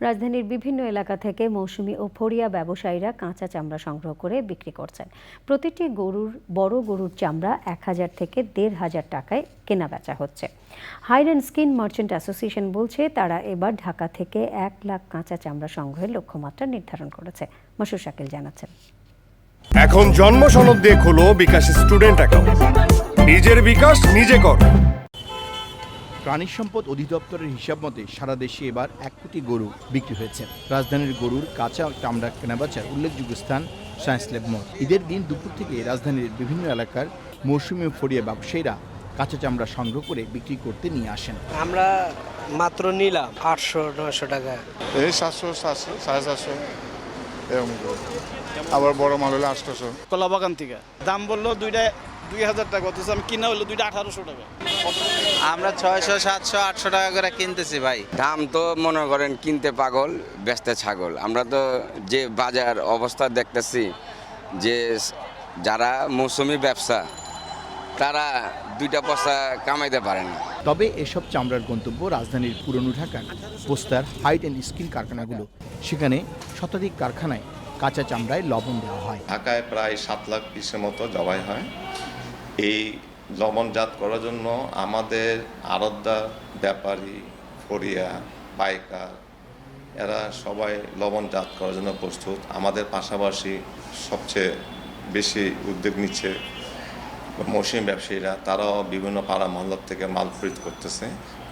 রাজধানীর বিভিন্ন এলাকা থেকে মৌসুমি ও ফড়িয়া ব্যবসায়ীরা কাঁচা চামড়া সংগ্রহ করে বিক্রি করছেন। প্রতিটি গরুর, বড় গরুর চামড়া এক হাজার থেকে দেড় হাজার টাকায় কেনা বেচা হচ্ছে। Hide and skin merchant association বলছে, তারা এবার ঢাকা থেকে এক লাখ কাঁচা চামড়া সংগ্রহের লক্ষ্যমাত্রা নির্ধারণ করেছে। মশুর শাকিল জানাচ্ছেন। এখন জন্ম সনদ দিয়ে খোলো বিকাশ স্টুডেন্ট অ্যাকাউন্ট। নিজের বিকাশ নিজে কর। প্রাণী সম্পদ অধিদপ্তরের হিসাব মতে সারা দেশে এবার এক কোটি গরু বিক্রি হয়েছে। রাজধানীর গরুর কাঁচা চামড়া কেনাবেচার উল্লেখযোগ্য স্থান সায়েন্স ল্যাব মোড়। ঈদের দিন দুপুর থেকে রাজধানীর বিভিন্ন এলাকার মৌসুমি ফড়িয়া ব্যবসায়ীরা কাঁচা চামড়া সংগ্রহ করে বিক্রি করতে নিয়ে আসেন। আমরা মাত্র নিলাম আটশো নয়শো টাকা। এই সাতশো সাতশো সাড়ে সাতশো এরকম আবার বড় মাল হলে আটশোশো। কলা বাগান থেকে। দাম বলল দুইটা দুই হাজার টাকা অথচ আমি কিনা হলো দুইটা আঠারোশো টাকা। আমরা ছয়শো সাতশো আটশো টাকা করে কিনতেছি ভাই। দাম তো মনে করেন কিনতে পাগল বেচতে ছাগল। আমরা তো যে বাজার অবস্থা দেখতেছি যে যারা মৌসুমি ব্যবসা তারা দুইটা পয়সা কামাইতে পারে না। তবে এসব চামড়ার গন্তব্য রাজধানীর পুরনো ঢাকার পোস্টার হাইট অ্যান্ড স্কিন কারখানাগুলো। সেখানে শতাধিক কারখানায় কাঁচা চামড়ায় লবণ দেওয়া হয়। ঢাকায় প্রায় সাত লাখ পিসের মতো জবাই হয়। এই লবণজাত করার জন্য আমাদের আড়তদার ব্যাপারী ফরিয়া পাইকার, এরা সবাই লবণজাত করার জন্য প্রস্তুত। আমাদের পাশাপাশি সবচেয়ে বেশি উদ্যোগ নিচ্ছে মৌসুমী ব্যবসায়ীরা। তারাও বিভিন্ন পাড়া মহল্লার থেকে মাল খরিদ করতেছে।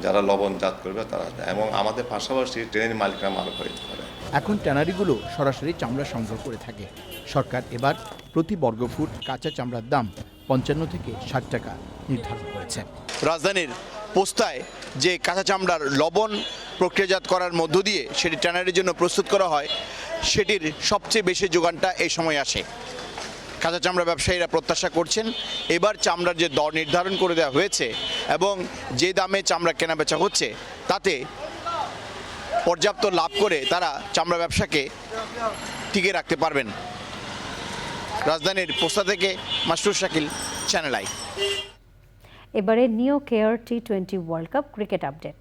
যারা লবণজাত করবে তারা এবং আমাদের পাশাপাশি ট্রেনের মালিকরা মাল খরিদ করে। এখন ট্যানারিগুলো সরাসরি চামড়া সংগ্রহ করে থাকে। সরকার এবার প্রতি বর্গফুট কাঁচা চামড়ার দাম পঞ্চান্ন থেকে ষাট টাকা নির্ধারণ করেছে। রাজধানীর পোস্তায় যে কাঁচা চামড়ার লবণ প্রক্রিয়াজাত করার মধ্য দিয়ে সেটি ট্যানারির জন্য প্রস্তুত করা হয়, সেটির সবচেয়ে বেশি যোগানটা এই সময় আসে। কাঁচা চামড়া ব্যবসায়ীরা প্রত্যাশা করছেন, এবার চামড়ার যে দর নির্ধারণ করে দেওয়া হয়েছে এবং যে দামে চামড়া কেনাবেচা হচ্ছে, তাতে পর্যাপ্ত লাভ করে তারা চামড়া ব্যবসাকে টিকে রাখতে পারবেন। রাজধানীর পোস্তা থেকে মাসরুর শাকিল চ্যানেল আই এবারে neo care T twenty world cup cricket update